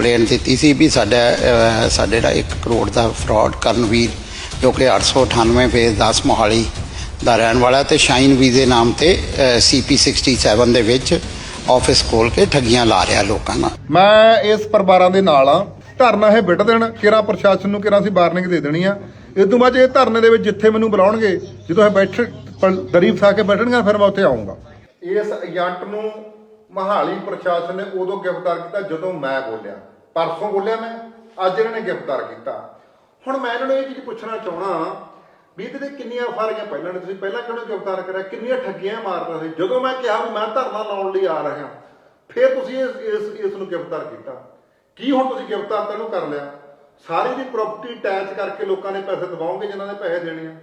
Complain ਦਿੱਤੀ ਸੀ ਵੀ ਸਾਡਾ ਸਾਡੇ ਦਾ 1 ਕਰੋੜ ਦਾ ਫਰਾਡ ਕਰਨਵੀਰ ਜੋ ਕਿ 898 ਫੇਜ਼ 10 ਮੋਹਾਲੀ ਦਾ ਰਹਿਣ ਵਾਲਾ ਤੇ ਸ਼ਾਈਨ ਵੀਜ਼ੇ ਨਾਮ ਤੇ ਸੀਪੀ 67 ਦੇ ਵਿੱਚ ਆਫਿਸ ਖੋਲ ਕੇ ਠੱਗੀਆਂ ਲਾ ਰਿਹਾ ਲੋਕਾਂ ਨਾਲ। ਮੈਂ ਇਸ ਪਰਿਵਾਰਾਂ ਦੇ ਨਾਲ ਆ ਧਰਨਾ ਇਹ ਬਿੱਟ ਦੇਣ ਕਿਰਾ ਪ੍ਰਸ਼ਾਸਨ ਨੂੰ ਕਿਰਾ ਅਸੀਂ ਵਾਰਨਿੰਗ ਦੇ ਦੇਣੀ ਆ। ਇਸ ਤੋਂ ਬਾਅਦ ਇਹ ਧਰਨੇ ਦੇ ਵਿੱਚ ਜਿੱਥੇ ਮੈਨੂੰ ਬੁਲਾਉਣਗੇ ਜਦੋਂ ਇਹ ਬੈਠ ਪ- ਦਰੀ ਫਸਾ ਕੇ ਬੈਠਣਗੇ ਫਿਰ ਮੈਂ ਉੱਥੇ ਆਉਂਗਾ ਇਸ ਏਜੰਟ ਨੂੰ ਮਹਾਲੀ ਪ੍ਰਸ਼ਾਸਨ ਨੇ ਉਦੋਂ ਗ੍ਰਿਫਤਾਰ ਕੀਤਾ ਜਦੋਂ ਮੈਂ ਬੋਲਿਆ। ਪਰਸੋਂ ਬੋਲਿਆ ਮੈਂ, ਅੱਜ ਇਹਨਾਂ ਨੇ ਗ੍ਰਿਫਤਾਰ ਕੀਤਾ। ਹੁਣ ਮੈਂ ਇਹਨਾਂ ਨੂੰ ਇਹ ਚੀਜ਼ ਪੁੱਛਣਾ ਚਾਹਣਾ ਵੀ ਇਹਦੇ ਤੇ ਕਿੰਨੀਆਂ ਫਾਰੀਆਂ ਪਹਿਲਾਂ ਨੇ, ਤੁਸੀਂ ਪਹਿਲਾਂ ਕਿਉਂ ਗ੍ਰਿਫਤਾਰ ਕਰਿਆ? ਕਿੰਨੀਆਂ ਠੱਗੀਆਂ ਮਾਰਦਾ ਸੀ? ਜਦੋਂ ਮੈਂ ਕਿਹਾ ਵੀ ਮੈਂ ਧਰਨਾ ਲਾਉਣ ਲਈ ਆ ਰਿਹਾ, ਫਿਰ ਤੁਸੀਂ ਇਸ ਇਸ ਇਸ ਨੂੰ ਗ੍ਰਿਫਤਾਰ ਕੀਤਾ। ਕੀ ਹੁਣ ਤੁਸੀਂ ਗ੍ਰਿਫਤਾਰ ਤਾਂ ਇਹਨੂੰ ਕਰ ਲਿਆ? ਸਾਰੀ ਦੀ ਪ੍ਰਾਪਰਟੀ ਅਟੈਚ ਕਰਕੇ ਲੋਕਾਂ ਨੇ ਪੈਸੇ ਦਵਾਓਗੇ ਜਿਨ੍ਹਾਂ ਨੇ ਪੈਸੇ ਦੇਣੇ ਆ?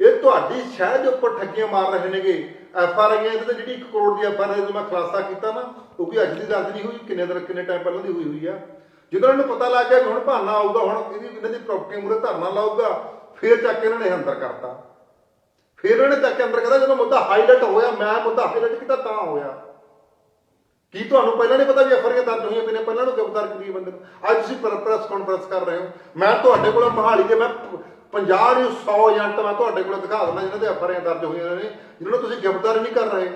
ਇਹ ਤੁਹਾਡੀ ਸ਼ਹਿਰ ਦੇ ਉੱਪਰ ਠੱਗੀਆਂ ਮਾਰ ਰਹੇ ਨੇਗੇ। ਐਫ ਆਰ ਆਈ ਇਹਦੇ ਤੇ ਜਿਹੜੀ 1 ਕਰੋੜ ਦੀ ਐਫ ਆਰ ਆਈ ਮੈਂ ਖੁਲਾਸਾ ਕੀਤਾ ਨਾ, ਉਹ ਅੱਜ ਦੀ ਰਾਤ ਨਹੀਂ ਹੋਈ, ਕਿੰਨੇ ਦਿਨ, ਕਿੰਨੇ ਟਾਈਮ ਪਹਿਲਾਂ ਦੀ ਹੋਈ ਹੋਈ ਆ। ਜਦੋਂ ਇਹਨਾਂ ਨੂੰ ਪਤਾ ਲੱਗ ਗਿਆ ਹੁਣ ਭਾਨਾ ਆਊਗਾ, ਹੁਣ ਇਹਦੀ ਇਹਨਾਂ ਦੀ ਪ੍ਰਾਪਰਟੀ ਮੂਰੇ ਧਰਨਾ ਲਾਊਗਾ, ਫੇਰ ਚੱਕ ਕੇ ਇਹਨਾਂ ਨੇ ਅੰਦਰ ਕਰਤਾ। ਫੇਰ ਇਹਨਾਂ ਨੇ ਚੱਕ ਕੇ ਅੰਦਰ ਕਰਤਾ, ਜਦੋਂ ਮੁੱਦਾ ਹਾਈਲਾਈਟ ਹੋਇਆ, ਮੈਂ ਮੁੱਦਾ ਹਾਈਲਾਈਟ ਕੀਤਾ, ਤਾਂ ਹੋਇਆ। ਕੀ ਤੁਹਾਨੂੰ ਪਹਿਲਾਂ ਨਹੀਂ ਪਤਾ ਵੀ ਐਫਆਈਆਰ ਦਰਜ ਹੋਈਆਂ ਪਈਆਂ ਪਹਿਲਾਂ ਨੂੰ ਗ੍ਰਿਫਤਾਰ ਕੀਤੀ ਬੰਦੇ ਨੂੰ? ਅੱਜ ਤੁਸੀਂ ਪ੍ਰੈਸ ਕਾਨਫਰੰਸ ਕਰ ਰਹੇ ਹੋ। ਮੈਂ ਤੁਹਾਡੇ ਕੋਲ ਮਹਾਲੀ ਦੇ, ਮੈਂ 50 ਨੂੰ 100 ਏਜੰਟ ਮੈਂ ਤੁਹਾਡੇ ਕੋਲ ਦਿਖਾ ਦਿੰਦਾ ਜਿਹਨਾਂ ਦੇ ਐਫਆਈਆਰ ਦਰਜ ਹੋਈਆਂ ਨੇ ਜਿਹਨਾਂ ਨੂੰ ਤੁਸੀਂ ਗ੍ਰਿਫਤਾਰ ਨਹੀਂ ਕਰ ਰਹੇ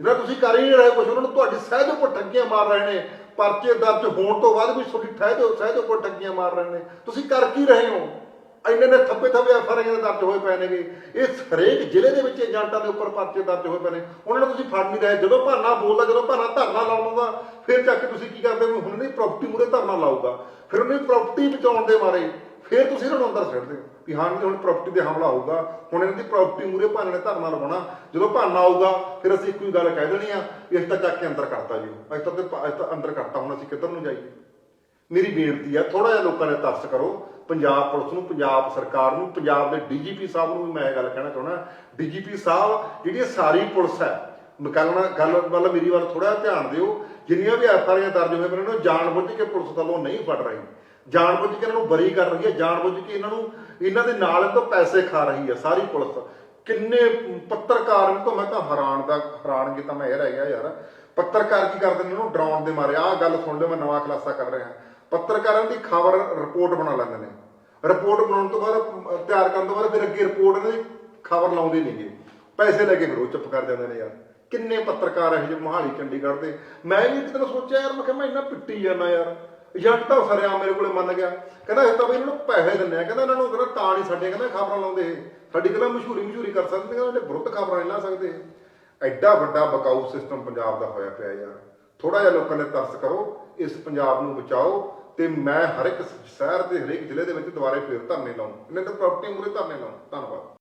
ਜਿਹਨਾਂ ਤੁਸੀਂ ਕਰ ਹੀ ਨਹੀਂ ਰਹੇ ਕੁਝ ਉਹਨਾਂ ਨੂੰ ਤੁਹਾਡੀ ਸਹਿਜ ਉੱਪਰ ਠੱਗੀਆਂ ਮਾਰ ਰਹੇ ਨੇ, ਪਰਚੇ ਦਰਜ ਹੋਣ ਤੋਂ ਬਾਅਦ ਵੀ ਤੁਹਾਡੀ ਠਹਿ ਦੇ ਸਹਿਜ ਉੱਪਰ ਠੱਗੀਆਂ ਮਾਰ ਰਹੇ ਨੇ। ਤੁਸੀਂ ਕਰ ਕੀ ਰਹੇ ਹੋ? ਇੰਨੇ ਨੇ ਥੱਪੇ ਥੱਪੇ ਦੇ ਦਰਜ ਹੋਏ ਪਏ ਨੇਗੇ। ਇਹ ਹਰੇਕ ਜ਼ਿਲ੍ਹੇ ਦੇ ਵਿੱਚ ਏਜੰਟਾਂ ਦੇ ਉੱਪਰ ਪਰਚੇ ਦਰਜ ਹੋਏ ਪਏ ਨੇ। ਉਹਨਾਂ ਨੂੰ ਤੁਸੀਂ ਫੜ ਨਹੀਂ ਰਹੇ। ਜਦੋਂ ਭਾਨਾ ਬੋਲਦਾ, ਜਦੋਂ ਭਾਨਾ ਧਰਨਾ ਲਾਉਂਦਾ ਫਿਰ ਚੱਕ ਕੇ ਤੁਸੀਂ ਕੀ ਕਰਦੇ ਹੋ? ਹੁਣ ਨਹੀਂ ਪ੍ਰਾਪਰਟੀ ਮੂਰੇ ਧਰਨਾ ਲਾਊਗਾ। ਫਿਰ ਉਹਨੇ ਪ੍ਰਾਪਰਟੀ ਬਚਾਉਣ ਦੇ ਮਾਰੇ ਫਿਰ ਤੁਸੀਂ ਇਹਨਾਂ ਨੂੰ ਅੰਦਰ ਛੱਡਦੇ ਹੋ ਵੀ ਹਾਂ ਹੁਣ ਪ੍ਰਾਪਰਟੀ ਤੇ ਹਮਲਾ ਹੋਊਗਾ, ਹੁਣ ਇਹਨਾਂ ਦੀ ਪ੍ਰਾਪਰਟੀ ਮੂਰੇ ਭਾਨੇ ਨੇ ਧਰਨਾ ਲਵਾਉਣਾ ਜਦੋਂ ਭਾਨਾ ਆਊਗਾ, ਫਿਰ ਅਸੀਂ ਇੱਕੋ ਗੱਲ ਕਹਿ ਦੇਣੀ ਆ ਵੀ ਅਸੀਂ ਤਾਂ ਚੱਕ ਕੇ ਅੰਦਰ ਕਰਤਾ ਜੀ। ਅਸੀਂ ਤਾਂ ਅਸੀਂ ਤਾਂ ਅੰਦਰ ਕਰਤਾ, ਹੁਣ ਅਸੀਂ ਕਿੱਧਰ ਨੂੰ ਜਾਈਏ? ਮੇਰੀ ਬੇਨਤੀ ਹੈ ਥੋੜਾ ਜਿਹਾ ਲੋਕਾਂ ਨੇ ਤਰਸ ਕਰੋ। ਪੰਜਾਬ ਪੁਲਿਸ ਨੂੰ, ਪੰਜਾਬ ਸਰਕਾਰ ਨੂੰ, ਪੰਜਾਬ ਦੇ ਡੀਜੀਪੀ ਸਾਹਿਬ ਨੂੰ ਵੀ ਮੈਂ ਇਹ ਗੱਲ ਕਹਿਣਾ ਚਾਹੁੰਦਾ। ਡੀਜੀਪੀ ਸਾਹਿਬ ਜਿਹੜੀ ਸਾਰੀ ਪੁਲਿਸ ਹੈ, ਗੱਲ ਗੱਲ ਵੱਲ ਮੇਰੀ ਵੱਲ ਥੋੜਾ ਧਿਆਨ ਦਿਓ। ਜਿੰਨੀਆਂ ਵੀ ਐਫਆਈਆਰ ਦਰਜ ਹੋਏ ਪਰ ਇਹਨਾਂ ਨੂੰ ਜਾਣਬੁੱਝ ਕੇ ਪੁਲਿਸ ਵੱਲੋਂ ਨਹੀਂ ਫੜ ਰਹੀ। ਜਾਣਬੁੱਝ ਕੇ ਇਹਨਾਂ ਨੂੰ ਬਰੀ ਕਰ ਰਹੀ ਹੈ, ਜਾਣਬੁੱਝ ਕੇ ਇਹਨਾਂ ਨੂੰ ਇਹਨਾਂ ਦੇ ਨਾਲ ਤੋਂ ਪੈਸੇ ਖਾ ਰਹੀ ਹੈ ਸਾਰੀ ਪੁਲਿਸ। ਕਿੰਨੇ ਪੱਤਰਕਾਰ ਨੂੰ ਤਾਂ ਮੈਂ ਤਾਂ ਹੈਰਾਨ ਦਾ ਹੈਰਾਨਗੀ ਤਾਂ ਮੈਂ, ਇਹ ਰਹਿ ਗਿਆ ਯਾਰ। ਪੱਤਰਕਾਰ ਕੀ ਕਰਦੇ ਨੇ ਇਹਨੂੰ ਡਰਾਉਣ ਦੇ ਮਾਰੇ। ਆਹ ਗੱਲ ਸੁਣ ਲਓ, ਮੈਂ ਨਵਾਂ ਖਲਾਸਾ ਕਰ ਰਿਹਾ। ਪੱਤਰਕਾਰਾਂ ਦੀ ਖਬਰ ਰਿਪੋਰਟ ਬਣਾ ਲੈਂਦੇ ਨੇ। ਰਿਪੋਰਟ ਬਣਾਉਣ ਤੋਂ ਬਾਅਦ, ਤਿਆਰ ਕਰਨ ਤੋਂ ਬਾਅਦ ਫਿਰ ਅੱਗੇ ਰਿਪੋਰਟ ਇਹਨਾਂ ਦੀ ਖਬਰ ਲਾਉਂਦੇ ਨਹੀਂਗੇ ਪੈਸੇ ਲੈ ਕੇ ਫਿਰ ਉਹ ਚੁੱਪ ਕਰ ਜਾਂਦੇ ਨੇ ਯਾਰ। ਕਿੰਨੇ ਪੱਤਰਕਾਰ ਇਹੋ ਜਿਹੇ ਮੋਹਾਲੀ ਚੰਡੀਗੜ੍ਹ ਦੇ। ਮੈਂ ਵੀ ਇੱਕ ਦਿਨ ਸੋਚਿਆ ਯਾਰ, ਮੈਂ ਕਿਹਾ ਮੈਂ ਇੰਨਾ ਪਿੱਟੀ ਜਾਂਦਾ ਯਾਰ। ਏਜੰਟ ਤਾਂ ਸਰਿਆ ਮੇਰੇ ਕੋਲੇ ਮੰਨ ਗਿਆ। ਕਹਿੰਦਾ ਇਹ ਤਾਂ ਬਈ ਇਹਨਾਂ ਨੂੰ ਪੈਸੇ ਦਿੰਨੇ ਆ। ਕਹਿੰਦਾ ਇਹਨਾਂ ਨੂੰ ਕਹਿੰਦਾ ਤਾਂ ਨਹੀਂ ਸਾਡੇ ਕਹਿੰਦਾ ਖਬਰਾਂ ਲਾਉਂਦੇ ਇਹ। ਸਾਡੀ ਕਹਿੰਦਾ ਮਸ਼ਹੂਰੀ ਮਸ਼ਹੂਰੀ ਕਰ ਸਕਦੇ ਕਹਿੰਦਾ ਸਾਡੇ ਵਿਰੁੱਧ ਖਬਰਾਂ ਨਹੀਂ ਲਾ ਸਕਦੇ। ਐਡਾ ਵੱਡਾ ਬਕਾਊ ਸਿਸਟਮ ਪੰਜਾਬ ਦਾ ਹੋਇਆ ਪਿਆ ਯਾਰ। ਥੋੜਾ ਜਿਹਾ ਲੋਕਾਂ ਨੇ ਤਰਸ ਕਰੋ। ਇਸ ਪੰਜਾਬ ਨੂੰ ਬਚਾਓ। ਤੇ ਮੈਂ ਹਰ ਇੱਕ ਸ਼ਹਿਰ ਦੇ ਹਰੇਕ ਜ਼ਿਲ੍ਹੇ ਦੇ ਵਿੱਚ ਦੁਬਾਰੇ ਫੇਰ ਧਰਨੇ ਲਾਉਂ। ਇਹਨਾਂ ਤੇ ਪ੍ਰਾਪਰਟੀ ਮੂਰੇ ਧਰਨੇ ਲਾਉਂ। ਧੰਨਵਾਦ।